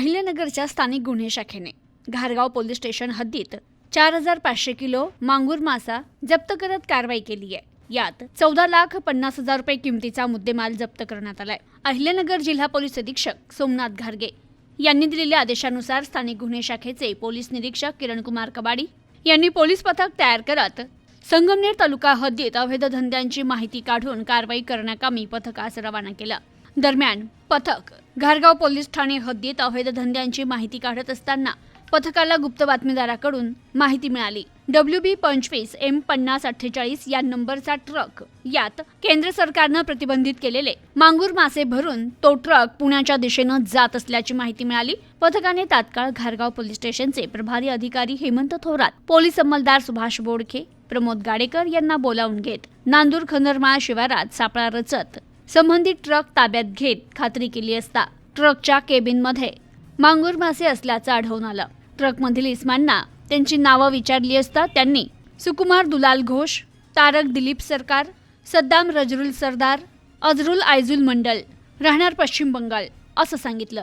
अहिल्यानगरच्या स्थानिक गुन्हे शाखेने घारगाव पोलीस स्टेशन हद्दीत चार हजार पाचशे किलो मांगूर मासा जप्त करत कारवाई केली आहे. यात चौदा लाख पन्नास हजार रुपये किमतीचा मुद्देमाल जप्त करण्यात आलाय. अहिल्यानगर जिल्हा पोलीस अधीक्षक सोमनाथ घारगे यांनी दिलेल्या आदेशानुसार स्थानिक गुन्हे शाखेचे पोलीस निरीक्षक किरणकुमार कबाडी यांनी पोलीस पथक तयार करत संगमनेर तालुका हद्दीत अवैध धंद्यांची माहिती काढून कारवाई करण्याकामी पथकास रवाना केलं. दरम्यान पथक घारगाव पोलीस ठाणे हद्दीत अवैध धंद्यांची माहिती काढत असताना पथकाला गुप्त बातमीदाराकडून माहिती मिळाली. डब्ल्यू बी पंचवीस एम पन्नास अठ्ठेचाळीस या नंबरचा ट्रक यात केंद्र सरकारनं प्रतिबंधित केलेले मांगूर मासे भरून तो ट्रक पुण्याच्या दिशेनं जात असल्याची माहिती मिळाली. पथकाने तात्काळ घारगाव पोलीस स्टेशनचे प्रभारी अधिकारी हेमंत थोरात पोलीस अंमलदार सुभाष बोडखे प्रमोद गाडेकर यांना बोलावून घेत नांदूर खंदरमाळ शिवारात सापळा रचत संबंधित ट्रक ताब्यात घेत खात्री केली असता ट्रकच्या केबिनमध्ये मांगूर मासे असल्याचं आढळून आलं. ट्रकमधील इस्मांना त्यांची नावं विचारली असता त्यांनी सुकुमार दुलाल घोष तारक दिलीप सरकार सद्दाम रजरुल सरदार अजरुल आयजुल मंडल राहणार पश्चिम बंगाल असं सांगितलं.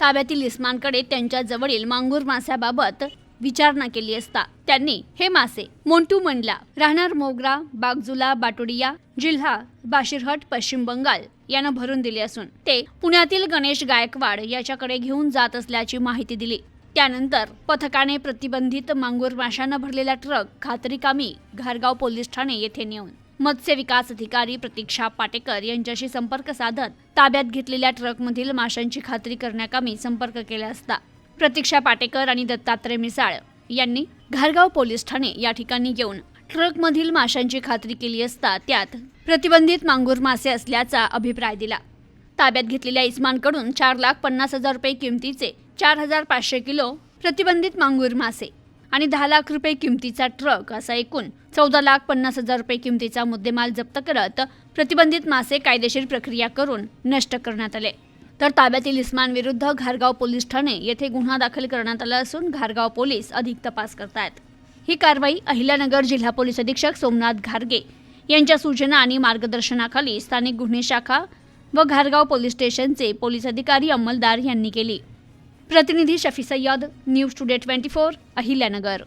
ताब्यातील इस्मानकडे त्यांच्या जवळील मांगूर मास्याबाबत विचारणा केली असता. त्यांनी हे मासे मोंटू मंडला राहणार मोगरा बागजुला बाटोडिया जिल्हा बाशिरहट पश्चिम बंगाल यानं भरून दिले असून ते पुण्यातील गणेश गायकवाड याच्याकडे घेऊन जात असल्याची माहिती दिली. त्यानंतर पथकाने प्रतिबंधित मांगूर माशानं भरलेला ट्रक खात्रीकामी घारगाव पोलीस ठाणे येथे नेऊन मत्स्य विकास अधिकारी प्रतीक्षा पाटेकर यांच्याशी संपर्क साधत ताब्यात घेतलेल्या ट्रकमधील माशांची खात्री करण्याकामी संपर्क केला असता. प्रतीक्षा पाटेकर आणि दत्तात्रय मिसाळ यांनी घारगाव पोलीस ठाणे या ठिकाणी येऊन ट्रकमधील माशांची खात्री केली असता त्यात प्रतिबंधित मांगूर मासे असल्याचा अभिप्राय दिला. ताब्यात घेतलेल्या इस्मानकडून चार लाख पन्नास हजार रुपये किमतीचे चार हजार पाचशे किलो प्रतिबंधित मांगूर मासे आणि दहा लाख रुपये किमतीचा ट्रक असा एकूण चौदा लाख पन्नास हजार रुपये किमतीचा मुद्देमाल जप्त करत प्रतिबंधित मासे कायदेशीर प्रक्रिया करून नष्ट करण्यात आले. तर ताब्यातील इस्मान विरुद्ध घारगाव पोलीस ठाणे येथे गुन्हा दाखल करण्यात आला असून घारगाव पोलीस अधिक तपास करतायत. ही कारवाई अहिल्यानगर जिल्हा पोलीस अधीक्षक सोमनाथ घारगे यांच्या सूचना आणि मार्गदर्शनाखाली स्थानिक गुन्हे शाखा व घारगाव पोलीस स्टेशनचे पोलीस अधिकारी अंमलदार यांनी केली. प्रतिनिधी Shafi Sayyad news today twenty four Ahilyanagar.